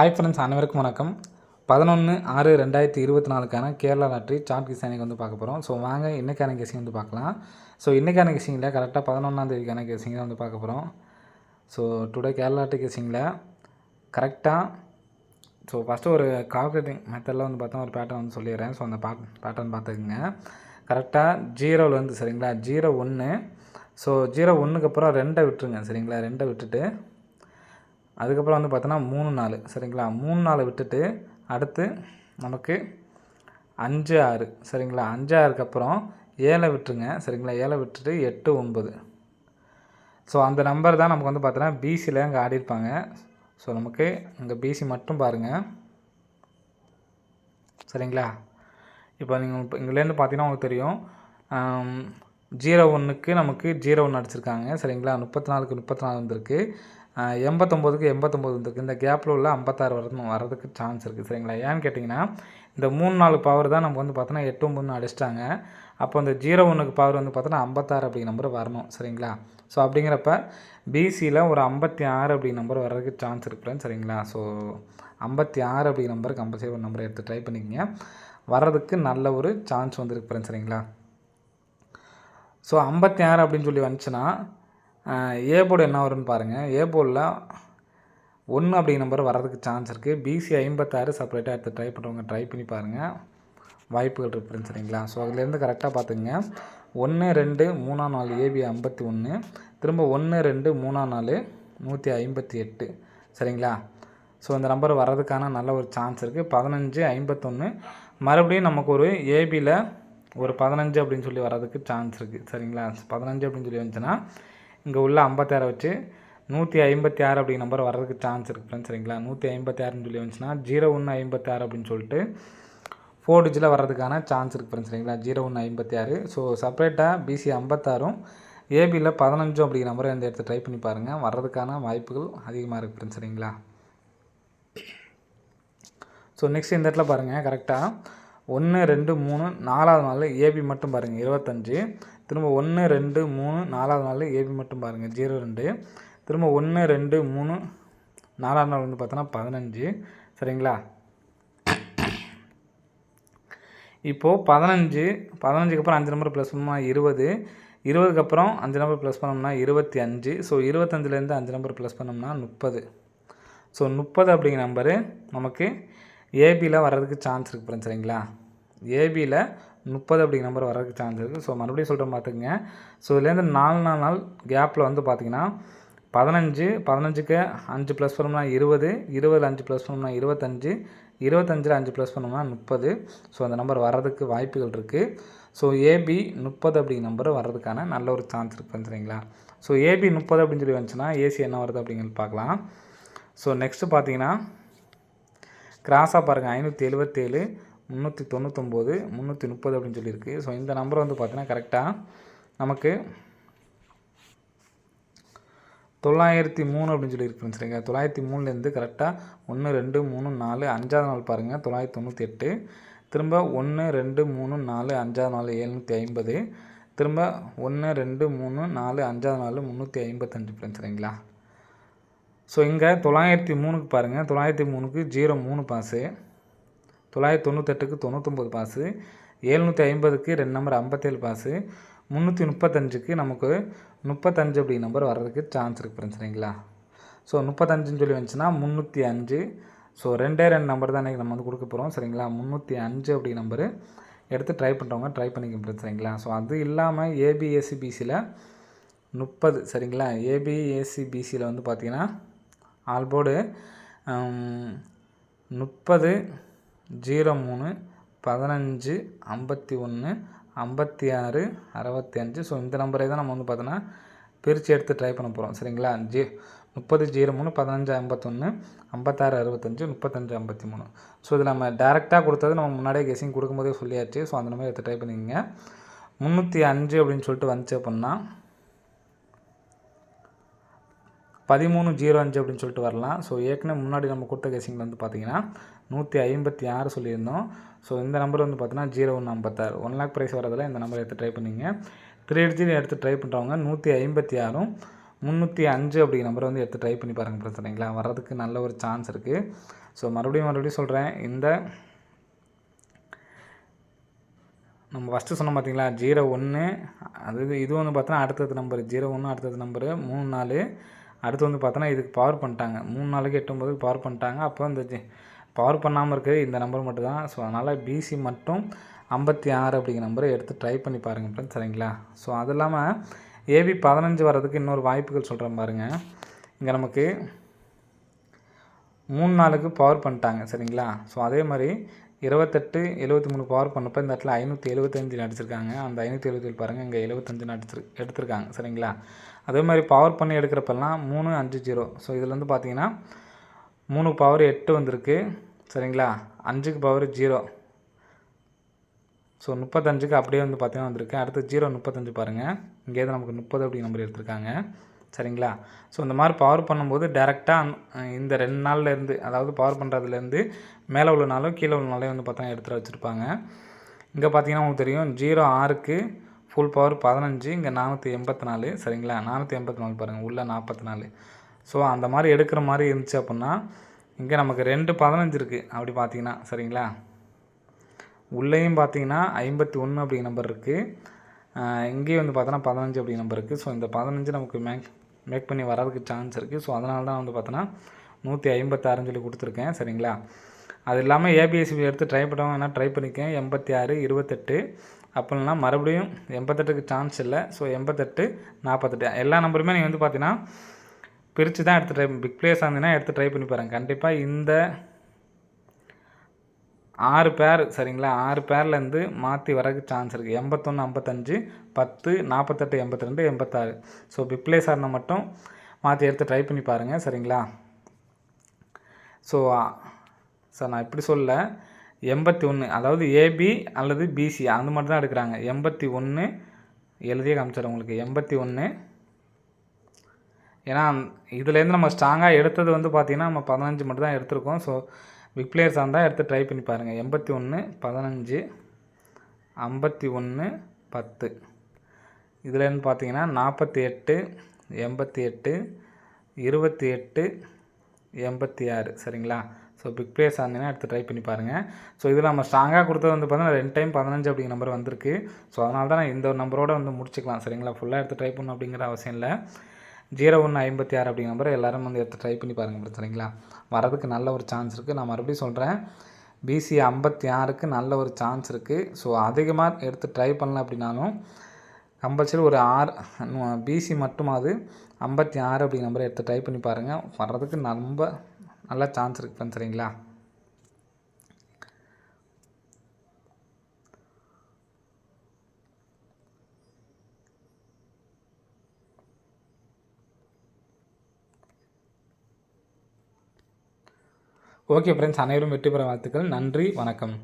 Hi friends அனைவருக்கும் வணக்கம். பதினொன்று ஆறு ரெண்டாயிரத்தி இருபத்தி நாலுக்கான கேரளா லாட்ரி சார்ட் கிசானிக்கு வந்து பார்க்க போகிறோம் ஸோ வாங்க இன்றைக்கான கேசிங் வந்து பார்க்கலாம். ஸோ இன்றைக்கான கேசிங்கில் கரெக்டாக பதினொன்றாம் தேதிக்கான தான் வந்து பார்க்க போகிறோம் ஸோ டுடே கேரளா லாட்ரி கேசிங்கில் கரெக்டாக ஸோ ஃபஸ்ட்டு ஒரு கால்குலேட்டிங் மெத்தடில் வந்து பார்த்தா ஒரு பேட்டர்ன் வந்து சொல்லிடுறேன். ஸோ அந்த பேட் பேட்டர்ன் பார்த்துக்குங்க. கரெக்டாக ஜீரோவில் சரிங்களா? ஜீரோ ஒன்று ஸோ ஜீரோ ஒன்றுக்கு அப்புறம் ரெண்டை விட்டுருங்க சரிங்களா? ரெண்டை விட்டுட்டு அதுக்கப்புறம் வந்து பார்த்தோன்னா மூணு நாலு சரிங்களா? மூணு நாலு விட்டுட்டு அடுத்து நமக்கு அஞ்சு ஆறு சரிங்களா? அஞ்சு ஆறுக்கு அப்புறம் ஏழை விட்டுருங்க சரிங்களா? ஏழை விட்டுட்டு எட்டு ஒன்பது. ஸோ அந்த நம்பர் தான் நமக்கு வந்து பார்த்தோன்னா பிசியில் அங்கே ஆடிருப்பாங்க ஸோ நமக்கு இங்கே பிசி மட்டும் பாருங்கள் சரிங்களா? இப்போ நீங்கள் இப்போ இங்கேருந்து பார்த்தீங்கன்னா உங்களுக்கு தெரியும். ஜீரோ ஒன்றுக்கு நமக்கு ஜீரோ ஒன்று அடிச்சிருக்காங்க சரிங்களா? முப்பத்தி நாலுக்கு முப்பத்தி நாலு வந்திருக்கு. எண்பத்தொம்போதுக்கு எண்பத்தொம்போது வந்திருக்கு. இந்த கேப்பில் உள்ள ஐம்பத்தாறு வரணும் வரதுக்கு சான்ஸ் இருக்குது சரிங்களா? ஏன்னு கேட்டிங்கன்னா இந்த மூணு நாலு பவர் தான் நமக்கு வந்து பார்த்தோன்னா எட்டு ஒம்பதுன்னு அடிச்சிட்டாங்க. அப்போ இந்த ஜீரோ ஒன்றுக்கு பவர் வந்து பார்த்தோன்னா ஐம்பத்தாறு அப்படிங்கிற நம்பர் வரணும் சரிங்களா? ஸோ அப்படிங்கிறப்ப பிசியில் ஒரு ஐம்பத்தி ஆறு அப்படிங்கிற நம்பர் வர்றதுக்கு சான்ஸ் இருக்குன்னு சரிங்களா? ஸோ ஐம்பத்தி ஆறு அப்படிங்கிற நம்பர் கம்பல்சரி ஒரு நம்பரை எடுத்து ட்ரை பண்ணிக்கங்க. வர்றதுக்கு நல்ல ஒரு சான்ஸ் வந்துருக்கு ஃப்ரெண்ட்ஸ் சரிங்களா? ஸோ ஐம்பத்தி ஆறு அப்படின்னு சொல்லி வந்துச்சுன்னா ஏ போர்டு என்ன வரும்னு பாருங்கள் ஏ போர்டில் ஒன்று அப்படிங்கிற நம்பர் வர்றதுக்கு சான்ஸ் இருக்குது பிசி ஐம்பத்தாறு செப்பரேட்டாக எடுத்து ட்ரை பண்ணுறவங்க ட்ரை பண்ணி பாருங்கள் வாய்ப்புகள் இருக்குன்னு சரிங்களா ஸோ அதுலேருந்து கரெக்டாக பார்த்துங்க ஒன்று ரெண்டு மூணாம் நாலு ஏபி ஐம்பத்தி ஒன்று திரும்ப ஒன்று ரெண்டு மூணாம் நாலு நூற்றி ஐம்பத்தி எட்டு. சரிங்களா? ஸோ இந்த நம்பர் வர்றதுக்கான நல்ல ஒரு சான்ஸ் இருக்குது பதினஞ்சு ஐம்பத்தொன்று மறுபடியும் நமக்கு ஒரு ஏபியில் ஒரு பதினஞ்சு அப்படின்னு சொல்லி வர்றதுக்கு சான்ஸ் இருக்குது சரிங்களா? பதினஞ்சு அப்படின்னு சொல்லி வந்துச்சுன்னா இங்கே உள்ள ஐம்பத்தாறை வச்சு நூற்றி ஐம்பத்தி ஆறு அப்படிங்கிற நம்பர் வர்றதுக்கு சான்ஸ் இருக்குது ஃப்ரெண்ட்ஸ் சரிங்களா? நூற்றி ஐம்பத்தி ஆறுன்னு சொல்லி வந்துச்சுன்னா ஜீரோ ஒன்று ஐம்பத்தி ஆறு அப்படின்னு சொல்லிட்டு ஃபோர் டிஜிட்டில் வர்றதுக்கான சான்ஸ் இருக்குது ஃப்ரெண்ட்ஸ் சரிங்களா? ஜீரோ ஒன்று ஐம்பத்தி ஆறு ஸோ செப்பரேட்டாக பிசி ஐம்பத்தாறும் ஏபியில் பதினஞ்சும் அப்படிங்கிற நம்பரை இந்த இடத்த ட்ரை பண்ணி பாருங்கள் வர்றதுக்கான வாய்ப்புகள் அதிகமாக இருக்குது ஃப்ரெண்ட்ஸ் சரிங்களா? ஸோ நெக்ஸ்ட் இந்த இடத்துல பாருங்கள் கரெக்டாக ஒன்று ரெண்டு மூணு நாலாவது நாள் ஏபி மட்டும் பாருங்கள் இருபத்தஞ்சு. திரும்ப ஒன்று ரெண்டு மூணு நாலாவது நாள் ஏபி மட்டும் பாருங்கள் ஜீரோ ரெண்டு. திரும்ப ஒன்று ரெண்டு மூணு நாலாவது நாள் வந்து பார்த்தோன்னா பதினஞ்சு. சரிங்களா? இப்போது பதினஞ்சு பதினஞ்சுக்கு அப்புறம் அஞ்சு நம்பர் ப்ளஸ் பண்ணோம்னா இருபது. இருபதுக்கு அப்புறம் அஞ்சு நம்பர் ப்ளஸ் பண்ணோம்னா இருபத்தி அஞ்சு. ஸோ இருபத்தஞ்சிலேருந்து அஞ்சு நம்பர் ப்ளஸ் பண்ணோம்னா முப்பது. ஸோ முப்பது அப்படிங்கிற நம்பரு நமக்கு ஏபியில் வர்றதுக்கு சான்ஸ் இருக்குது ஃப்ரெண்ட்ஸ் சரிங்களா? ஏபியில் முப்பது அப்படிங்கிற நம்பர் வர்றதுக்கு சான்ஸ் இருக்குது ஸோ மறுபடியும் சொல்கிறேன் பார்த்துக்குங்க ஸோ இதுலேருந்து நாலு நாலு நாள் கேப்பில் வந்து பார்த்திங்கன்னா பதினஞ்சு பதினஞ்சுக்கு அஞ்சு ப்ளஸ் பண்ணோம்னா இருபது இருபதில் அஞ்சு ப்ளஸ் பண்ணோம்னா இருபத்தஞ்சு இருபத்தஞ்சில் அஞ்சு ப்ளஸ் பண்ணோம்னா முப்பது. ஸோ அந்த நம்பர் வர்றதுக்கு வாய்ப்புகள் இருக்குது ஸோ ஏபி முப்பது அப்படிங்கிற நம்பர் வர்றதுக்கான நல்ல ஒரு சான்ஸ் இருக்குது சரிங்களா? ஸோ ஏபி முப்பது அப்படின்னு சொல்லி வந்துச்சுன்னா ஏசி என்ன வருது அப்படிங்கிறது பார்க்கலாம் ஸோ நெக்ஸ்ட்டு பார்த்தீங்கன்னா கிராஸாக பாருங்கள் ஐநூற்றி எழுபத்தேழு முந்நூற்றி தொண்ணூத்தொம்போது முந்நூற்றி முப்பது அப்படின்னு சொல்லியிருக்கு. ஸோ இந்த நம்பர் வந்து பார்த்தீங்கன்னா கரெக்டாக நமக்கு தொள்ளாயிரத்தி மூணு அப்படின்னு சொல்லியிருக்கு சரிங்க தொள்ளாயிரத்தி மூணுலேருந்து கரெக்டாக ஒன்று ரெண்டு மூணு நாலு அஞ்சாவது நாள் பாருங்கள் தொள்ளாயிரத்தி தொண்ணூற்றி எட்டு. திரும்ப ஒன்று ரெண்டு மூணு நாலு அஞ்சாவது நாள் எழுநூற்றி ஐம்பது. திரும்ப ஒன்று ரெண்டு மூணு நாலு அஞ்சாவது நாள் முந்நூற்றி ஐம்பத்தஞ்சு ஃப்ரெண்ட்ஸ் சரிங்களா? ஸோ இங்கே தொள்ளாயிரத்தி மூணுக்கு பாருங்கள் தொள்ளாயிரத்தி மூணுக்கு ஜீரோ மூணு பாஸு தொள்ளாயிரத்தி தொண்ணூத்தெட்டுக்கு தொண்ணூத்தொம்பது பாஸு ஏழ்நூற்றி ஐம்பதுக்கு ரெண்டு நம்பர் ஐம்பத்தேழு பாஸு முந்நூற்றி முப்பத்தஞ்சுக்கு நமக்கு முப்பத்தஞ்சு அப்படி நம்பர் வர்றதுக்கு சான்ஸ் இருக்குது ஃப்ரெண்ட்ஸ் சரிங்களா? ஸோ முப்பத்தஞ்சுன்னு சொல்லி வந்துச்சுன்னா முந்நூற்றி அஞ்சு. ஸோ ரெண்டே ரெண்டு நம்பர் தான் இன்றைக்கி நம்ம வந்து கொடுக்க போகிறோம் சரிங்களா? முந்நூற்றி அஞ்சு அப்படி நம்பரு எடுத்து ட்ரை பண்ணுறவங்க ட்ரை பண்ணிக்க பிரச்சனைங்களா சரிங்களா? ஸோ அது இல்லாமல் ஏபிஎஸ்சிபிசியில் முப்பது சரிங்களா? ஏபிஎஸ்சிபிசியில் வந்து பார்த்திங்கன்னா ஆல்போர்டு முப்பது ஜீரோ மூணு பதினஞ்சு ஐம்பத்தி ஒன்று ஐம்பத்தி ஆறு அறுபத்தி அஞ்சு. ஸோ இந்த நம்பரை தான் நம்ம வந்து பார்த்தோன்னா பிரித்து எடுத்து ட்ரை பண்ண போகிறோம் சரிங்களா? ஜி முப்பது ஜீரோ மூணு பதினஞ்சு ஐம்பத்தொன்று ஐம்பத்தாறு அறுபத்தஞ்சு முப்பத்தஞ்சு ஐம்பத்தி மூணு. ஸோ இதில் நம்ம டேரெக்டாக கொடுத்தது நம்ம முன்னாடியே கெஸிங் கொடுக்கும்போதே சொல்லியாச்சு. ஸோ அந்த மாதிரி எடுத்து ட்ரை பண்ணிக்கோங்க. முந்நூற்றி அஞ்சு அப்படின்னு சொல்லிட்டு வந்துச்சு அப்படின்னா பதிமூணு ஜீரோ அஞ்சு அப்படின்னு சொல்லிட்டு வரலாம். ஸோ ஏற்கனவே முன்னாடி நம்ம கொடுத்த கேசிங்கில் வந்து பார்த்தீங்கன்னா நூற்றி ஐம்பத்தி ஆறு சொல்லியிருந்தோம். ஸோ இந்த நம்பர் வந்து பார்த்தீங்கன்னா ஜீரோ ஒன்று ஐம்பத்தாறு. ஒன் லேக் ப்ரைஸ் வரதில் இந்த நம்பர் எடுத்து ட்ரை பண்ணிங்க. த்ரீ டிஜிட் எடுத்து ட்ரை பண்ணுறவங்க நூற்றி ஐம்பத்தி ஆறும் முந்நூற்றி அஞ்சு அப்படிங்கிற நம்பரை வந்து எடுத்து ட்ரை பண்ணி பாருங்கள் பிரச்சனைங்களா வர்றதுக்கு நல்ல ஒரு சான்ஸ் இருக்குது ஸோ மறுபடியும் மறுபடியும் சொல்கிறேன் இந்த நம்ம ஃபஸ்ட்டு சொன்னோம் பார்த்தீங்களா ஜீரோ ஒன்று அது இது வந்து பார்த்தோன்னா அடுத்தது நம்பர் ஜீரோ ஒன்று அடுத்தது நம்பரு மூணு நாலு அடுத்து வந்து பார்த்தோன்னா இதுக்கு பவர் பண்ணிட்டாங்க. மூணு நாளைக்கு எட்டும்போதுக்கு பவர் பண்ணிட்டாங்க. அப்போ இந்த பவர் பண்ணாமல் இருக்கிறது இந்த நம்பர் மட்டும் தான் ஸோ அதனால் பிசி மட்டும் ஐம்பத்தி ஆறு அப்படிங்கிற நம்பரை எடுத்து ட்ரை பண்ணி பாருங்கள் ஃப்ரெண்ட்ஸ் சரிங்களா? ஸோ அது இல்லாமல் ஏபி பதினஞ்சு வர்றதுக்கு இன்னொரு வாய்ப்புகள் சொல்கிறேன் பாருங்கள் இங்கே நமக்கு மூணு நாளுக்கு பவர் பண்ணிட்டாங்க சரிங்களா? ஸோ அதே மாதிரி இருபத்தெட்டு எழுபத்தி மூணு பவர் பண்ணப்போ இந்த இடத்துல ஐநூற்றி எழுபத்தஞ்சு அடிச்சிருக்காங்க அந்த ஐநூற்றி எழுபத்தி பாருங்கள் இங்கே எழுபத்தஞ்சு அடிச்சிரு எடுத்திருக்காங்க. சரிங்களா? அதே மாதிரி பவர் பண்ணி எடுக்கிறப்பெல்லாம் மூணு அஞ்சு ஜீரோ ஸோ இதில் வந்து பார்த்தீங்கன்னா மூணு பவர் எட்டு வந்திருக்கு. சரிங்களா? அஞ்சுக்கு பவர் ஜீரோ ஸோ முப்பத்தஞ்சுக்கு அப்படியே வந்து பார்த்தீங்கன்னா வந்திருக்கு. அடுத்து ஜீரோ முப்பத்தஞ்சு பாருங்கள் இங்கேருந்து நமக்கு முப்பது அப்படி நம்பர் எடுத்திருக்காங்க. சரிங்களா? ஸோ இந்த மாதிரி பவர் பண்ணும்போது டேரெக்டாக இந்த ரெண்டு நாள்ல இருந்து அதாவது பவர் பண்ணுறதுலேருந்து மேலே உள்ள நாளும் கீழே உள்ள நாளையும் வந்து பார்த்தா எடுத்துகிட்டு வச்சுருப்பாங்க. இங்கே பார்த்தீங்கன்னா உங்களுக்கு தெரியும் ஜீரோ ஆறுக்கு ஃபுல் பவர் பதினஞ்சு இங்கே நானூற்றி எண்பத்தி நாலு சரிங்களா? நானூற்றி எண்பத்தி நாலு பாருங்கள் உள்ளே நாற்பத்தி நாலு ஸோ அந்த மாதிரி எடுக்கிற மாதிரி இருந்துச்சு அப்படின்னா இங்கே நமக்கு ரெண்டு பதினஞ்சு இருக்குது அப்படி பார்த்தீங்கன்னா சரிங்களா? உள்ளேயும் பார்த்தீங்கன்னா ஐம்பத்தி ஒன்று அப்படிங்கிற நம்பர் இருக்குது இங்கேயும் வந்து பார்த்தோன்னா பதினஞ்சு அப்படிங்கிற நம்பர் இருக்குது ஸோ இந்த பதினஞ்சு நமக்கு மேக் மேக் பண்ணி வரதுக்கு சான்ஸ் இருக்குது ஸோ அதனால தான் வந்து பார்த்தோன்னா நூற்றி ஐம்பத்தாறுன்னு சொல்லி கொடுத்துருக்கேன். சரிங்களா? அது இல்லாமல் ஏபிஎஸ்சி எடுத்து ட்ரை பண்ணுவோம் வேணால் ட்ரை பண்ணிக்கேன். எண்பத்தி ஆறு இருபத்தெட்டு அப்படின்னா மறுபடியும் எண்பத்தெட்டுக்கு சான்ஸ் இல்லை. ஸோ எண்பத்தெட்டு நாற்பத்தெட்டு. எல்லா நம்பருமே நீங்கள் வந்து பார்த்தீங்கன்னா பிரித்து தான் எடுத்து ட்ரை பிக் பிளேஸ் இருந்தீங்கன்னா எடுத்து ட்ரை பண்ணி பாருங்கள் கண்டிப்பாக இந்த ஆறு பேர் சரிங்களா? ஆறு பேர்லேருந்து மாற்றி வரக்கு சான்ஸ் இருக்குது எண்பத்தொன்று ஐம்பத்தஞ்சு பத்து நாற்பத்தெட்டு எண்பத்தி ரெண்டு எண்பத்தாறு ஸோ பிப்ளேஸாக இருந்தால் மட்டும் மாற்றி எடுத்து ட்ரை பண்ணி பாருங்கள் சரிங்களா? ஸோ சார் நான் இப்படி சொல்ல எண்பத்தி ஒன்று அதாவது ஏபி அல்லது பிசி அந்த மட்டும் தான் எடுக்கிறாங்க. எண்பத்தி ஒன்று எழுதியே காமிச்சிடும் உங்களுக்கு. எண்பத்தி ஒன்று ஏன்னா இதுலேருந்து நம்ம ஸ்ட்ராங்காக எடுத்தது வந்து பார்த்திங்கன்னா நம்ம பதினஞ்சு மட்டும் தான் எடுத்திருக்கோம். ஸோ பிக் பிளேயர்ஸாக இருந்தால் எடுத்து ட்ரை பண்ணி பாருங்கள் எண்பத்தி ஒன்று பதினஞ்சு ஐம்பத்தி ஒன்று பத்து. இதுலன்னு பார்த்தீங்கன்னா நாற்பத்தி எட்டு எண்பத்தி எட்டு இருபத்தி எட்டு எண்பத்தி ஆறு. சரிங்களா? ஸோ பிக் பிளேயர்ஸ் ஆனீங்கன்னா எடுத்து ட்ரை பண்ணி பாருங்கள் ஸோ இதில் நம்ம ஸ்ட்ராங்காக கொடுத்தது வந்து பார்த்தீங்கன்னா ரெண்டு டைம் பதினஞ்சு அப்படிங்கிற நம்பர் வந்திருக்கு. ஸோ அதனால தான் நான் இந்த ஒரு வந்து முடிச்சுக்கலாம். சரிங்களா? ஃபுல்லாக எடுத்து ட்ரை பண்ணணும் அப்படிங்கிற அவசியம் இல்லை. ஜீரோ ஒன்று ஐம்பத்தி ஆறு அப்படிங்கிற நம்பர் எல்லோரும் வந்து எடுத்து ட்ரை பண்ணி பாருங்கள் சரிங்களா? வரதுக்கு நல்ல ஒரு சான்ஸ் இருக்குது நான் மறுபடியும் சொல்கிறேன் பிசி ஐம்பத்தி ஆறுக்கு நல்ல ஒரு சான்ஸ் இருக்குது ஸோ அதிகமாக எடுத்து ட்ரை பண்ணல அப்படின்னாலும் கம்பல்சரி ஒரு ஆறு பிசி மட்டுமாவது ஐம்பத்தி ஆறு அப்படிங்கிற நம்பரை எடுத்து ட்ரை பண்ணி பாருங்கள் வர்றதுக்கு ரொம்ப நல்ல சான்ஸ் இருக்குது சரிங்களா? ஓகே ஃப்ரெண்ட்ஸ் அனைவரும் வெற்றி பெற வாழ்த்துக்கள். நன்றி வணக்கம்.